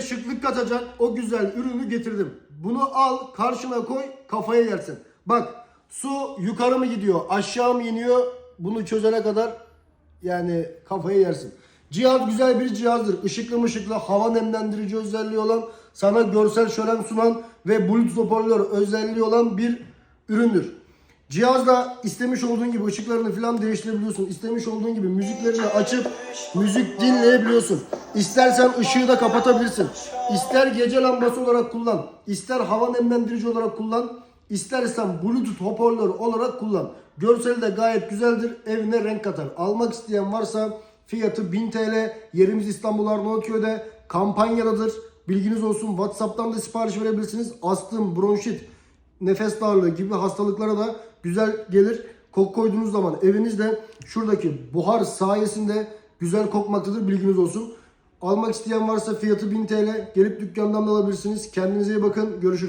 Eve şıklık katacak o güzel ürünü getirdim. Bunu al karşına koy kafaya yersin. Bak su yukarı mı gidiyor aşağı mı iniyor bunu çözene kadar yani kafaya yersin. Cihaz güzel bir cihazdır. Işıklı mışıklı hava nemlendirici özelliği olan sana görsel şölen sunan ve bluetooth hoparlör özelliği olan bir üründür. Cihazla istemiş olduğun gibi ışıklarını falan değiştirebiliyorsun. İstemiş olduğun gibi müziklerini açıp müzik dinleyebiliyorsun. İstersen ışığı da kapatabilirsin. İster gece lambası olarak kullan. ister hava nemlendirici olarak kullan. İstersen bluetooth hoparlör olarak kullan. Görseli de gayet güzeldir. Evine renk katar. Almak isteyen varsa fiyatı 1000 TL. Yerimiz İstanbul Arnavutköy'de. Kampanyadadır. Bilginiz olsun. Whatsapp'tan da sipariş verebilirsiniz. Astım, bronşit, nefes darlığı gibi hastalıklara da güzel gelir. Kok koyduğunuz zaman evinizde şuradaki buhar sayesinde güzel kokmaktadır bilginiz olsun. Almak isteyen varsa fiyatı 1000 TL. Gelip dükkandan da alabilirsiniz. Kendinize iyi bakın. Görüşürüz.